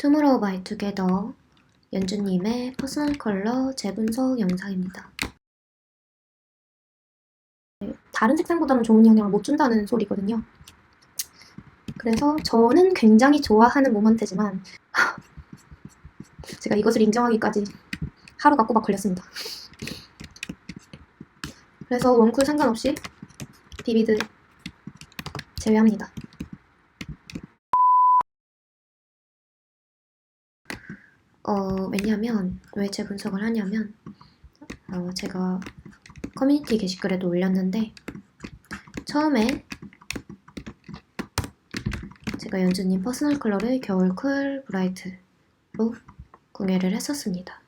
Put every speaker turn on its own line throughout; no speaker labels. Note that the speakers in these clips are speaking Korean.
투모로우 바이 투게더 연주님의 퍼스널 컬러 재분석 영상입니다. 다른 색상보다는 좋은 영향을 못 준다는 소리거든요. 그래서 저는 굉장히 좋아하는 모먼트지만 제가 이것을 인정하기까지 하루가 꼬박 걸렸습니다. 그래서 웜쿨 상관없이 비비드 제외합니다. 어, 왜냐면, 왜 재분석을 하냐면, 어, 제가 커뮤니티 게시글에도 올렸는데, 처음에 제가 연주님 퍼스널 컬러를 겨울 쿨 브라이트로 구매를 했었습니다.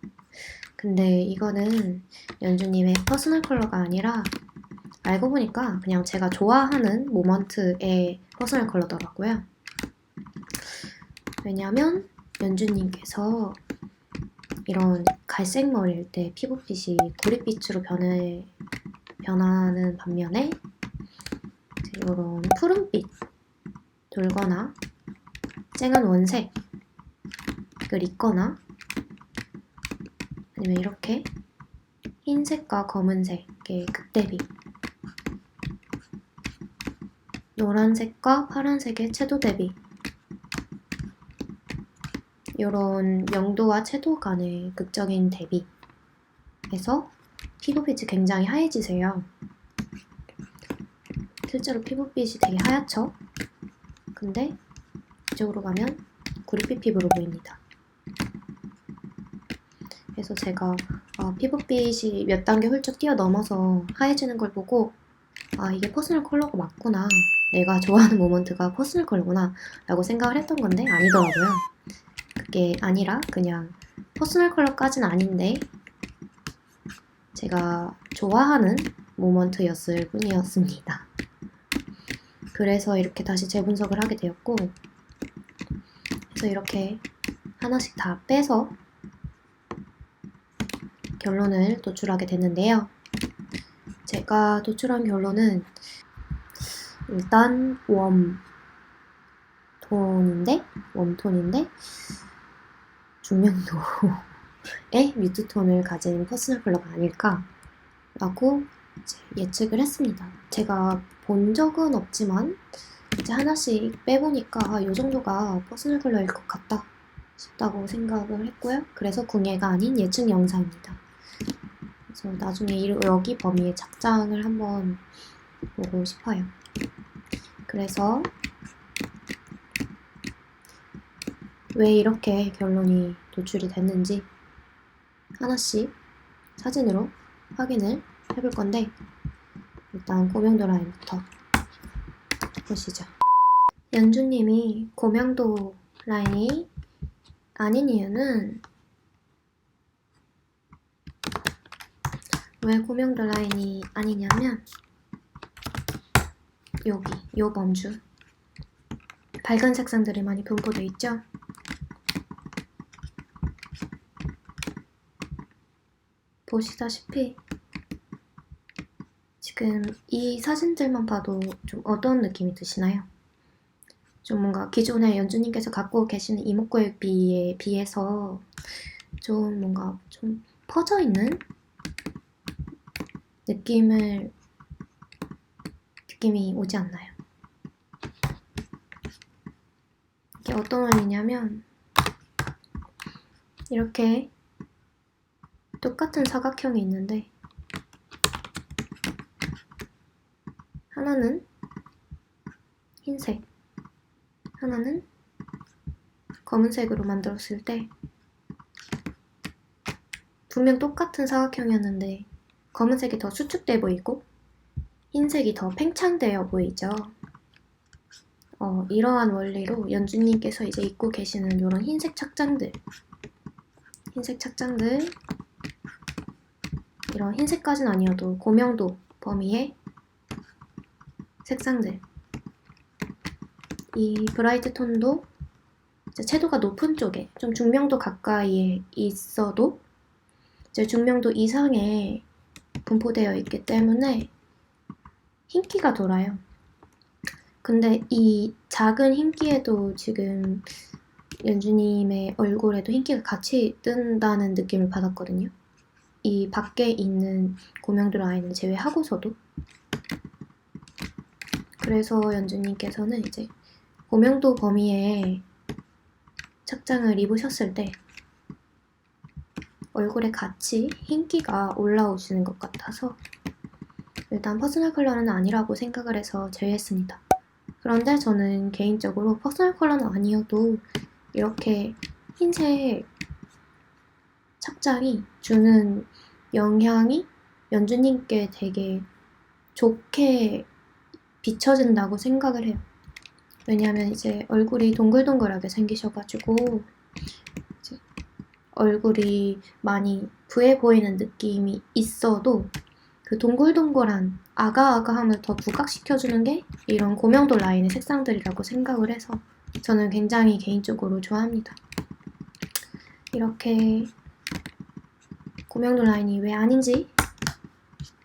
근데 이거는 연주님의 퍼스널 컬러가 아니라 알고 보니까 그냥 제가 좋아하는 모먼트의 퍼스널 컬러더라고요. 왜냐면 연주님께서 이런 갈색 머리일 때 피부빛이 구릿빛으로 변해, 변하는 반면에 이런 푸른빛 돌거나 쨍한 원색을 입거나 아니면 이렇게 흰색과 검은색의 극대비 노란색과 파란색의 채도 대비 이런 명도와 채도 간의 극적인 대비에서 피부빛이 굉장히 하얘지세요. 실제로 피부빛이 되게 하얗죠? 근데 이쪽으로 가면 구릿빛 피부로 보입니다. 그래서 제가 아, 피부빛이 몇 단계 훌쩍 뛰어넘어서 하얘지는 걸 보고 아 이게 퍼스널 컬러가 맞구나 내가 좋아하는 모먼트가 퍼스널 컬러구나 라고 생각을 했던 건데 아니더라고요. 그게 아니라 그냥 퍼스널 컬러까진 아닌데 제가 좋아하는 모먼트였을 뿐이었습니다. 그래서 이렇게 다시 재분석을 하게 되었고 그래서 이렇게 하나씩 다 빼서 결론을 도출하게 됐는데요. 제가 도출한 결론은 일단 웜 톤인데 웜 톤인데 중명도의 뮤트톤을 가진 퍼스널 컬러가 아닐까라고 예측을 했습니다. 제가 본 적은 없지만 이제 하나씩 빼보니까 아, 이 정도가 퍼스널 컬러일 것 같다 싶다고 생각을 했고요. 그래서 궁예가 아닌 예측 영상입니다. 그래서 나중에 이- 여기 범위의 착장을 한번 보고 싶어요. 그래서 왜 이렇게 결론이 도출이 됐는지 하나씩 사진으로 확인을 해볼 건데 일단 고명도 라인부터 보시죠. 연주님이 고명도 라인이 아닌 이유는 왜 고명도 라인이 아니냐면 여기 요 범주 밝은 색상들이 많이 분포되어 있죠. 보시다시피 지금 이 사진들만 봐도 좀 어떤 느낌이 드시나요? 좀 뭔가 기존에 연주님께서 갖고 계시는 이목구비에 비해서 좀 뭔가 좀 퍼져 있는 느낌을 느낌이 오지 않나요? 이게 어떤 원리냐면 이렇게 똑같은 사각형이 있는데 하나는 흰색, 하나는 검은색으로 만들었을 때 분명 똑같은 사각형이었는데 검은색이 더 수축돼 보이고 흰색이 더 팽창되어 보이죠. 어, 이러한 원리로 연주님께서 이제 입고 계시는 이런 흰색 착장들, 흰색 착장들, 이런 흰색까지는 아니어도 고명도 범위의 색상들, 이 브라이트 톤도 채도가 높은 쪽에 좀 중명도 가까이에 있어도 이제 중명도 이상에 분포되어 있기 때문에 흰기가 돌아요. 근데 이 작은 흰기에도 지금 연주님의 얼굴에도 흰기가 같이 뜬다는 느낌을 받았거든요. 이 밖에 있는 고명도 라인을 제외하고서도. 그래서 연주님께서는 이제 고명도 범위에 착장을 입으셨을 때 얼굴에 같이 흰기가 올라오시는 것 같아서 일단 퍼스널 컬러는 아니라고 생각을 해서 제외했습니다. 그런데 저는 개인적으로 퍼스널 컬러는 아니어도 이렇게 흰색 착장이 주는 영향이 연주님께 되게 좋게 비춰진다고 생각을 해요. 왜냐하면 이제 얼굴이 동글동글하게 생기셔가지고 얼굴이 많이 부해 보이는 느낌이 있어도 그 동글동글한 아가아가함을 더 부각시켜주는 게 이런 고명도 라인의 색상들이라고 생각을 해서 저는 굉장히 개인적으로 좋아합니다. 이렇게 고명도 라인이 왜 아닌지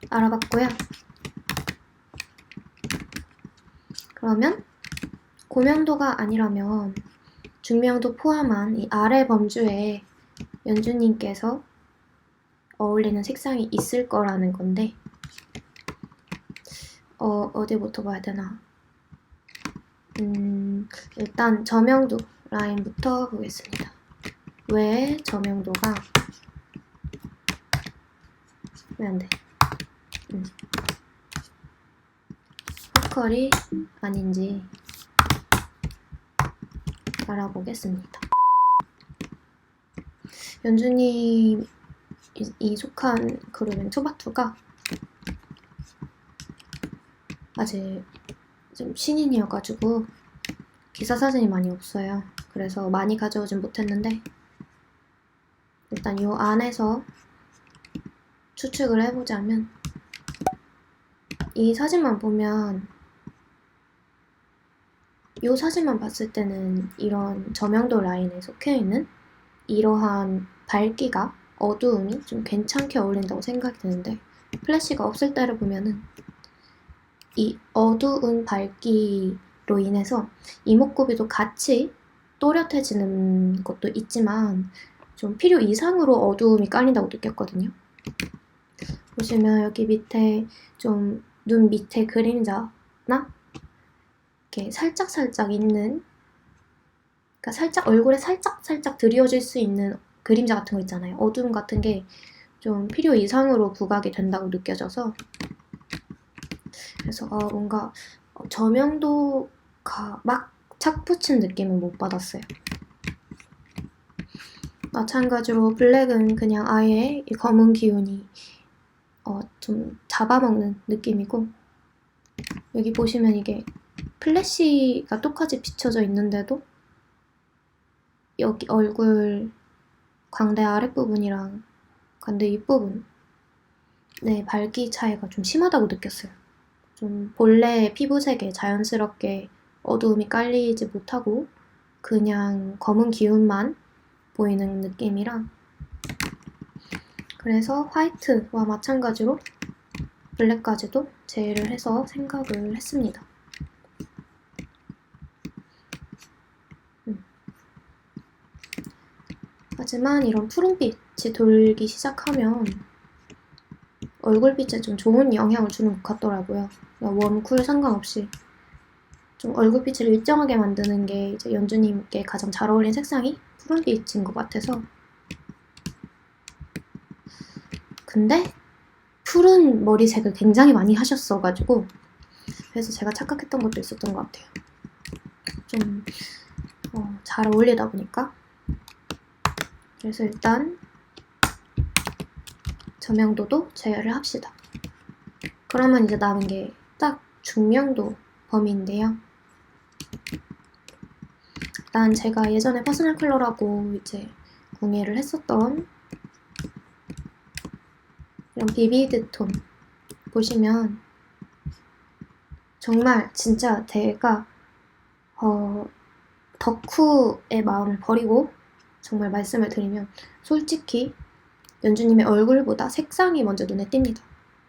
알아봤고요. 그러면 고명도가 아니라면 중명도 포함한 이 아래 범주에 연주님께서 어울리는 색상이 있을 거라는 건데 어, 어디부터 봐야 되나 음, 일단 저명도 라인부터 보겠습니다. 왜 저명도가 왜 안 돼? 음. 포컬이 아닌지 알아보겠습니다. 연주님 이, 이 속한 그룹인 투바투가 아직 좀 신인이어가지고 기사 사진이 많이 없어요. 그래서 많이 가져오진 못했는데 일단 이 안에서 추측을 해보자면 이 사진만 보면 이 사진만 봤을 때는 이런 저명도 라인에 속해 있는 이러한 밝기가 어두움이 좀 괜찮게 어울린다고 생각이 드는데 플래시가 없을 때를 보면은 이 어두운 밝기로 인해서 이목구비도 같이 또렷해지는 것도 있지만 좀 필요 이상으로 어두움이 깔린다고 느꼈거든요. 보시면 여기 밑에 좀 눈 밑에 그림자나 이렇게 살짝 살짝 있는 그러니까 살짝 얼굴에 살짝 살짝 드리워질 수 있는 그림자 같은 거 있잖아요. 어두움 같은 게 좀 필요 이상으로 부각이 된다고 느껴져서 그래서 어, 뭔가 저명도가 막 착붙인 느낌은 못 받았어요. 마찬가지로 블랙은 그냥 아예 이 검은 기운이 어, 좀 잡아먹는 느낌이고 여기 보시면 이게 플래시가 똑같이 비춰져 있는데도 여기 얼굴 광대 아랫부분이랑 광대 윗부분 네, 밝기 차이가 좀 심하다고 느꼈어요. 좀 본래 피부색에 자연스럽게 어두움이 깔리지 못하고 그냥 검은 기운만 보이는 느낌이라 그래서 화이트와 마찬가지로 블랙까지도 제외를 해서 생각을 했습니다. 음. 하지만 이런 푸른빛이 돌기 시작하면 얼굴빛에 좀 좋은 영향을 주는 것 같더라고요. 웜, 쿨 상관없이 좀 얼굴빛을 일정하게 만드는 게 이제 연주님께 가장 잘 어울리는 색상이 푸른빛인 것 같아서 근데 푸른 머리색을 굉장히 많이 하셨어가지고 그래서 제가 착각했던 것도 있었던 것 같아요. 좀잘 어울리다 보니까 그래서 일단 저명도도 제외를 합시다. 그러면 이제 남은 게 딱 중명도 범위인데요. 일단 제가 예전에 퍼스널 컬러라고 이제 공예를 했었던 이런 비비드 톤 보시면 정말 진짜 제가 어, 덕후의 마음을 버리고 정말 말씀을 드리면 솔직히 연주님의 얼굴보다 색상이 먼저 눈에 띕니다.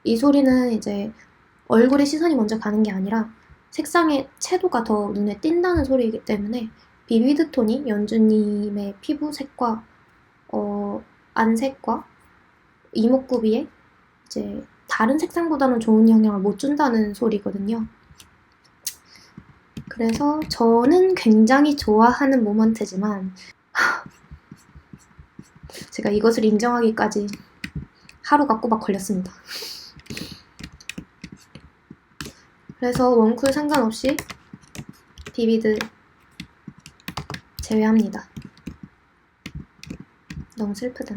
이 소리는 이제 얼굴에 시선이 먼저 가는 게 아니라 색상의 채도가 더 눈에 띈다는 소리이기 때문에 비비드 톤이 연주님의 피부색과 어, 안색과 이목구비에 이제 다른 색상보다는 좋은 영향을 못 준다는 소리거든요. 그래서 저는 굉장히 좋아하는 모먼트지만 하, 제가 이것을 인정하기까지 하루가 꼬박 걸렸습니다. 그래서 원쿨 상관없이 비비드 제외합니다. 너무 슬프다.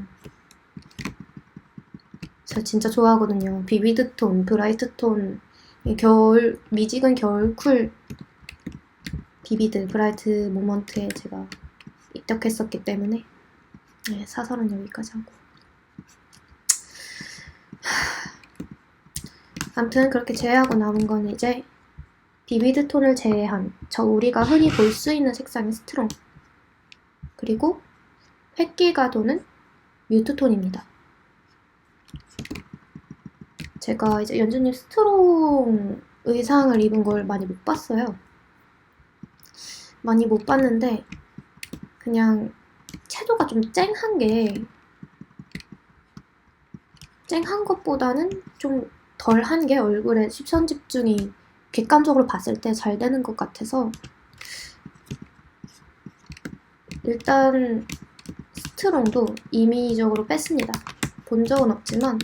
저 진짜 좋아하거든요. 비비드 톤, 브라이트 톤, 이 겨울, 미직은 겨울 쿨 비비드, 브라이트 모먼트에 제가 입덕했었기 때문에 네, 사설은 여기까지 하고 아무튼 그렇게 제외하고 남은 건 이제 비비드 톤을 제외한 저 우리가 흔히 볼 수 있는 색상의 스트롱 그리고 획기가 도는 뮤트 톤입니다. 제가 이제 연주님 스트롱 의상을 입은 걸 많이 못 봤어요. 많이 못 봤는데 그냥 채도가 좀 쨍한 게 쨍한 것보다는 좀 덜한 게 얼굴에 시선 집중이 객관적으로 봤을 때 잘 되는 것 같아서 일단 스트롱도 임의적으로 뺐습니다. 본 적은 없지만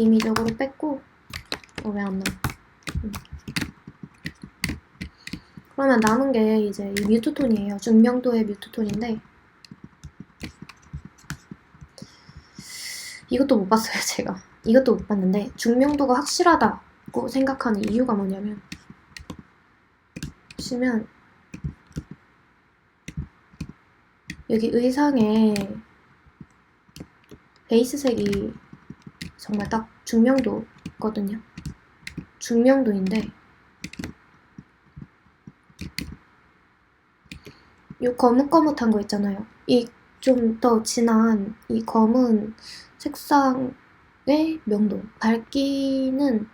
임의적으로 뺐고 어, 왜 안 나와? 음. 그러면 남은 게 이제 이 뮤트 톤이에요. 중명도의 뮤트 톤인데 이것도 못 봤어요, 제가. 이것도 못 봤는데 중명도가 확실하다고 생각하는 이유가 뭐냐면 보시면 여기 의상에 베이스 색이 정말 딱 중명도거든요. 중명도인데 이 거뭇거뭇한 거 있잖아요. 이 좀 더 진한 이 검은 색상의 명도. 밝기는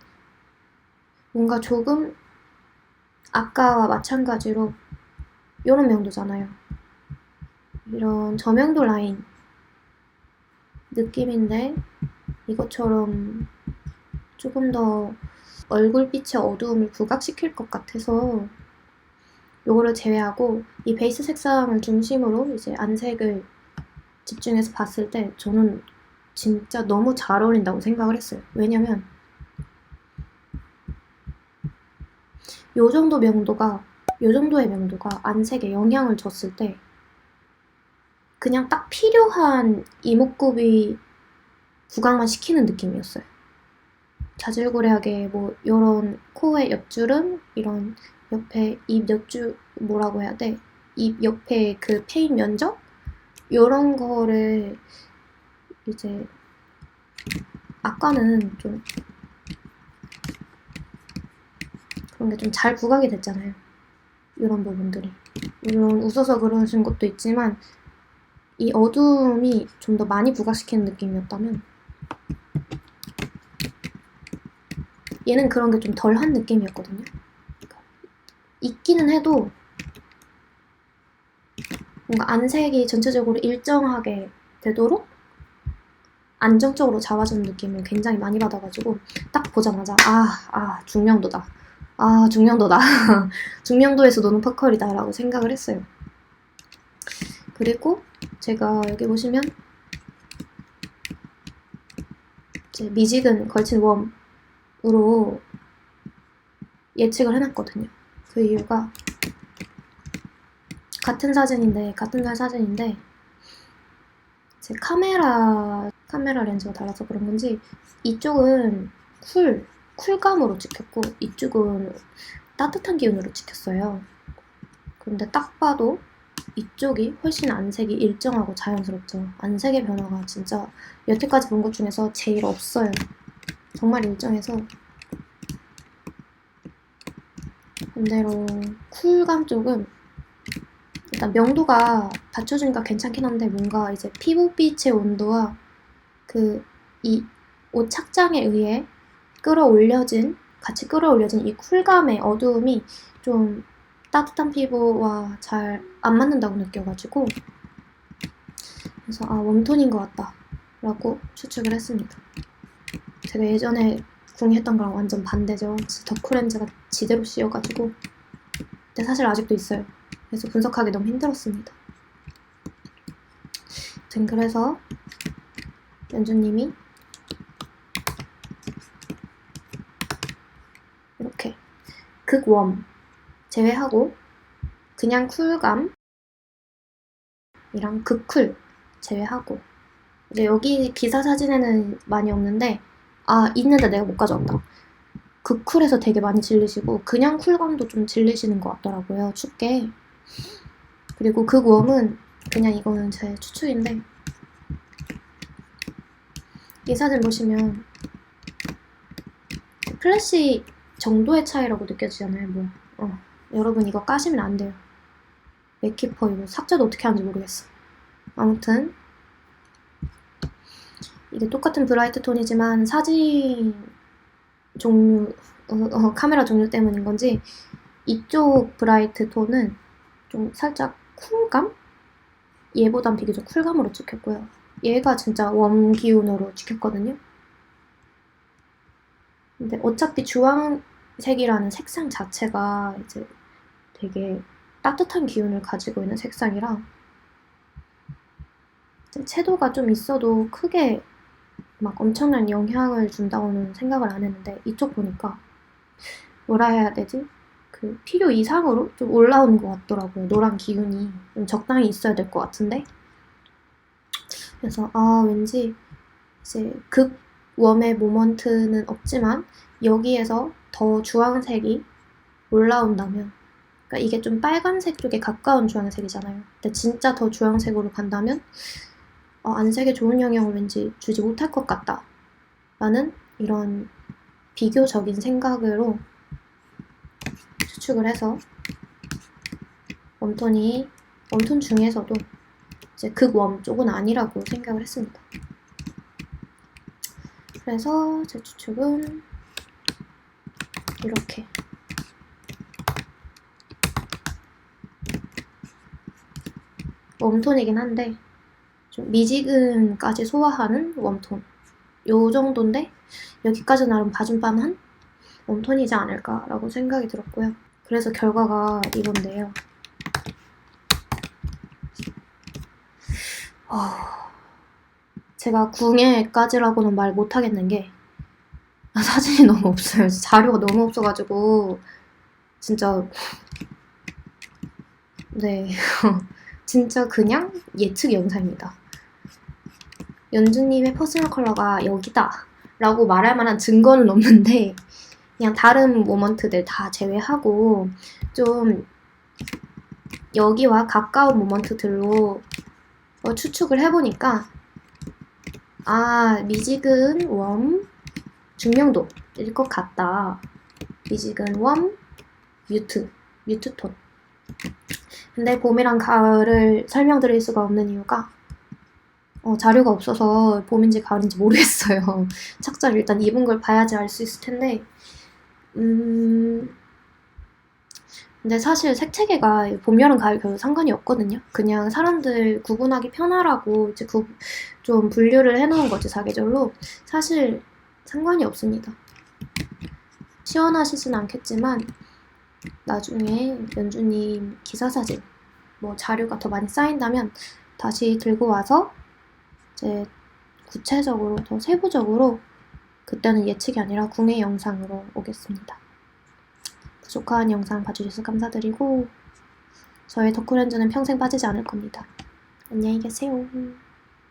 뭔가 조금 아까와 마찬가지로 이런 명도잖아요. 이런 저명도 라인 느낌인데 이것처럼 조금 더 얼굴빛의 어두움을 부각시킬 것 같아서 요거를 제외하고 이 베이스 색상을 중심으로 이제 안색을 집중해서 봤을 때 저는 진짜 너무 잘 어울린다고 생각을 했어요. 왜냐면 요 정도 명도가 요 정도의 명도가 안색에 영향을 줬을 때 그냥 딱 필요한 이목구비 부각만 시키는 느낌이었어요. 자질구레하게 뭐 이런 코의 옆주름 이런 옆에 입 옆줄 뭐라고 해야 돼? 입 옆에 그 페인 면적 이런 거를 이제 아까는 좀 그런 게 좀 잘 부각이 됐잖아요. 이런 부분들이 물론 웃어서 그러신 것도 있지만 이 어둠이 좀 더 많이 부각시키는 느낌이었다면 얘는 그런 게 좀 덜한 느낌이었거든요. 그러니까 있기는 해도 뭔가 안색이 전체적으로 일정하게 되도록 안정적으로 잡아주는 느낌을 굉장히 많이 받아가지고 딱 보자마자 아, 아 중명도다. 아 중명도다. 중명도에서 노는 퍼컬이다 라고 생각을 했어요. 그리고 제가 여기 보시면 이제 미직은 걸친 웜 으로 예측을 해놨거든요. 그 이유가 같은 사진인데 같은 날 사진인데 제 카메라 카메라 렌즈가 달라서 그런 건지 이쪽은 쿨 쿨감으로 찍혔고 이쪽은 따뜻한 기운으로 찍혔어요. 근데 딱 봐도 이쪽이 훨씬 안색이 일정하고 자연스럽죠. 안색의 변화가 진짜 여태까지 본 것 중에서 제일 없어요. 정말 일정해서 반대로 쿨감 쪽은 일단 명도가 받쳐주니까 괜찮긴 한데 뭔가 이제 피부빛의 온도와 그 이 옷 착장에 의해 끌어올려진 같이 끌어올려진 이 쿨감의 어두움이 좀 따뜻한 피부와 잘 안 맞는다고 느껴가지고 그래서 아 웜톤인 것 같다 라고 추측을 했습니다. 제가 예전에 궁 했던 거랑 완전 반대죠. 덕후렌즈가 지대로 씌여가지고 근데 사실 아직도 있어요. 그래서 분석하기 너무 힘들었습니다. 아무튼 그래서 연주님이 이렇게 극웜 제외하고 그냥 쿨감 이랑 극쿨 제외하고 이제 여기 기사 사진에는 많이 없는데 아 있는데 내가 못 가져왔다. 극쿨에서 되게 많이 질리시고 그냥 쿨감도 좀 질리시는 것 같더라고요 춥게. 그리고 극웜은 그냥 이거는 제 추측인데 이 사진 보시면 플래시 정도의 차이라고 느껴지잖아요 뭐. 어. 여러분 이거 까시면 안 돼요. 맥키퍼 이거 삭제도 어떻게 하는지 모르겠어. 아무튼 이게 똑같은 브라이트 톤이지만 사진 종류 어, 어, 카메라 종류 때문인 건지 이쪽 브라이트 톤은 좀 살짝 쿨감? 얘보단 비교적 쿨감으로 찍혔고요. 얘가 진짜 웜 기운으로 찍혔거든요. 근데 어차피 주황색이라는 색상 자체가 이제 되게 따뜻한 기운을 가지고 있는 색상이라 채도가 좀 있어도 크게 막 엄청난 영향을 준다고는 생각을 안 했는데 이쪽 보니까 뭐라 해야 되지? 그 필요 이상으로 좀 올라오는 것 같더라고요. 노란 기운이 좀 적당히 있어야 될 것 같은데 그래서 아 왠지 이제 극 웜의 모먼트는 없지만 여기에서 더 주황색이 올라온다면 그러니까 이게 좀 빨간색 쪽에 가까운 주황색이잖아요. 근데 진짜 더 주황색으로 간다면 어, 안색에 좋은 영향을 왠지 주지 못할 것 같다. 라는 이런 비교적인 생각으로 추측을 해서 웜톤이 웜톤 중에서도 이제 극웜 쪽은 아니라고 생각을 했습니다. 그래서 제 추측은 이렇게 웜톤이긴 한데 좀 미지근까지 소화하는 웜톤 요 정도인데 여기까지 나름 봐준밤한 웜톤이지 않을까라고 생각이 들었고요. 그래서 결과가 이건데요. 어... 제가 궁예까지라고는 말 못하겠는 게 아, 사진이 너무 없어요. 자료가 너무 없어가지고 진짜 네 진짜 그냥 예측 영상입니다. 연주님의 퍼스널 컬러가 여기다 라고 말할 만한 증거는 없는데 그냥 다른 모먼트들 다 제외하고 좀 여기와 가까운 모먼트들로 어, 추측을 해보니까 아 미지근 웜 중명도일 것 같다. 미지근 웜 뮤트 뮤트 톤. 근데 봄이랑 가을을 설명드릴 수가 없는 이유가 어, 자료가 없어서 봄인지 가을인지 모르겠어요. 착장 일단 입은 걸 봐야지 알 수 있을 텐데, 음, 근데 사실 색채계가 봄, 여름, 가을, 겨울 상관이 없거든요. 그냥 사람들 구분하기 편하라고 이제 구, 좀 분류를 해놓은 거지, 사계절로. 사실 상관이 없습니다. 시원하시진 않겠지만, 나중에 연주님 기사 사진, 뭐 자료가 더 많이 쌓인다면 다시 들고 와서 이제 구체적으로 더 세부적으로 그때는 예측이 아니라 궁의 영상으로 오겠습니다. 부족한 영상 봐주셔서 감사드리고 저의 덕후렌즈는 평생 빠지지 않을 겁니다. 안녕히 계세요.